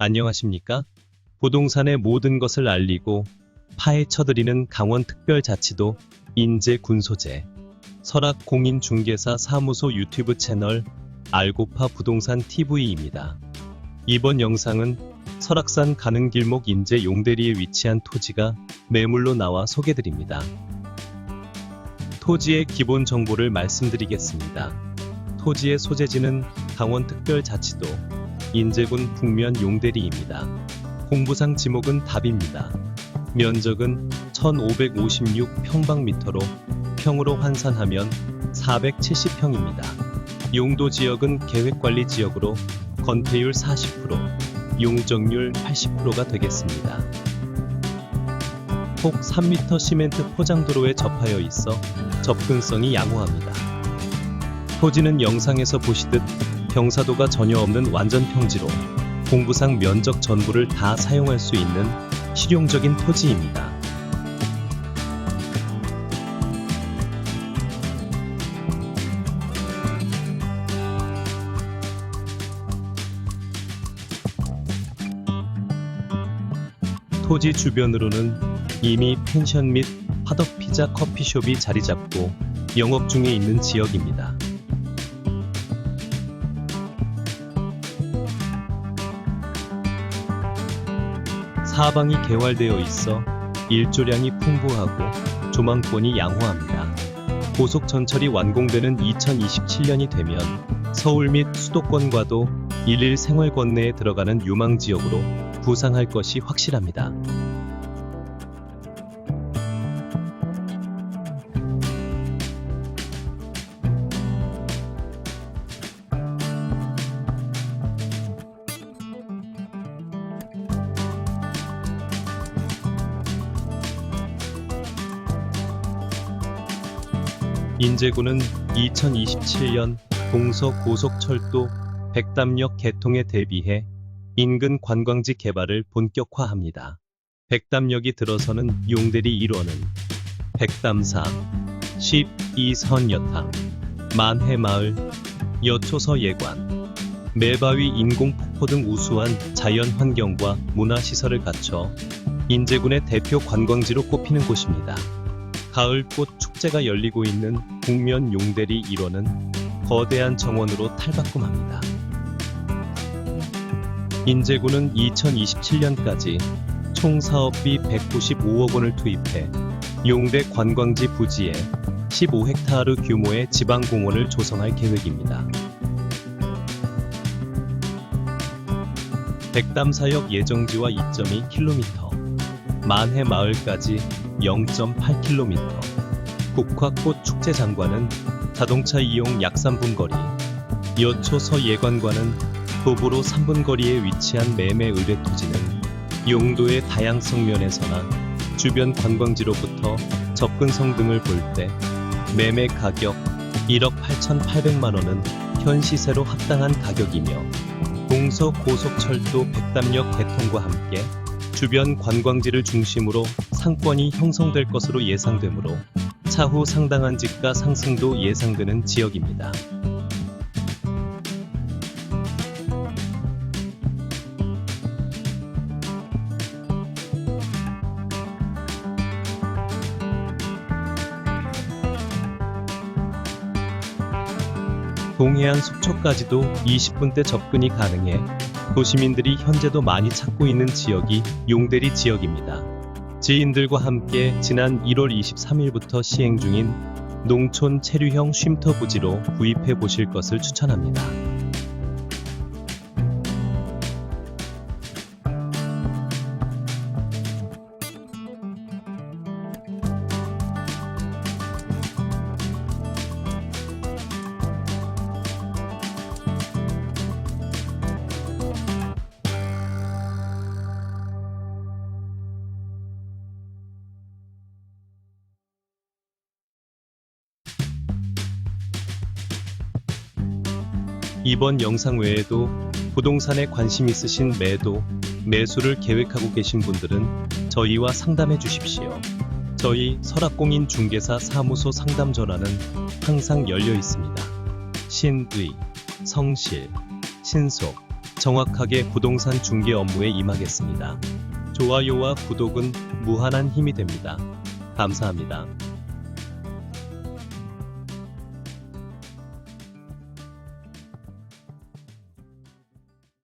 안녕하십니까? 부동산의 모든 것을 알리고 파헤쳐드리는 강원특별자치도 인재군소재 설악공인중개사 사무소 유튜브 채널 알고파 부동산 TV입니다. 이번 영상은 설악산 가는 길목 인제 용대리에 위치한 토지가 매물로 나와 소개드립니다. 토지의 기본 정보를 말씀드리겠습니다. 토지의 소재지는 강원특별자치도 인제군 북면 용대리입니다. 공부상 지목은 답입니다. 면적은 1556평방미터로 평으로 환산하면 470평입니다. 용도 지역은 계획관리 지역으로 건폐율 40%, 용적률 80%가 되겠습니다. 폭 3m 시멘트 포장도로에 접하여 있어 접근성이 양호합니다. 토지는 영상에서 보시듯 경사도가 전혀 없는 완전 평지로 공부상 면적 전부를 다 사용할 수 있는 실용적인 토지입니다. 토지 주변으로는 이미 펜션 및 화덕피자 커피숍이 자리 잡고 영업 중에 있는 지역입니다. 사방이 개활되어 있어 일조량이 풍부하고 조망권이 양호합니다. 고속 전철이 완공되는 2027년이 되면 서울 및 수도권과도 일일 생활 권 내에 들어가는 유망 지역으로 부상할 것이 확실합니다. 인제군은 2027년 동서고속철도 백담역 개통에 대비해 인근 관광지 개발을 본격화합니다. 백담역이 들어서는 용대리 1호는 백담사, 12선 여탕, 만해마을, 여초서 예관, 매바위 인공폭포 등 우수한 자연 환경과 문화시설을 갖춰 인제군의 대표 관광지로 꼽히는 곳입니다. 가을꽃 축제가 열리고 있는 북면 용대리 1호는 거대한 정원으로 탈바꿈합니다. 인제군은 2027년까지 총 사업비 195억 원을 투입해 용대 관광지 부지에 15헥타르 규모의 지방공원을 조성할 계획입니다. 백담사역 예정지와 2.2km, 만해마을까지 0.8km, 국화꽃 축제장과는 자동차 이용 약 3분 거리, 여초 서 예관과는 도보로 3분 거리에 위치한 매매 의뢰 토지는 용도의 다양성 면에서나 주변 관광지로부터 접근성 등을 볼 때 매매 가격 1억 8,800만 원은 현 시세로 합당한 가격이며 동서 고속철도 백담역 개통과 함께 주변 관광지를 중심으로 상권이 형성될 것으로 예상되므로 차후 상당한 집가 상승도 예상되는 지역입니다. 동해안 속초까지도 20분대 접근이 가능해 도시민들이 현재도 많이 찾고 있는 지역이 용대리 지역입니다. 지인들과 함께 지난 1월 23일부터 시행 중인 농촌 체류형 쉼터 부지로 구입해 보실 것을 추천합니다. 이번 영상 외에도 부동산에 관심 있으신 매도, 매수를 계획하고 계신 분들은 저희와 상담해 주십시오. 저희 설악공인 중개사 사무소 상담 전화는 항상 열려 있습니다. 신의, 성실, 신속, 정확하게 부동산 중개 업무에 임하겠습니다. 좋아요와 구독은 무한한 힘이 됩니다. 감사합니다.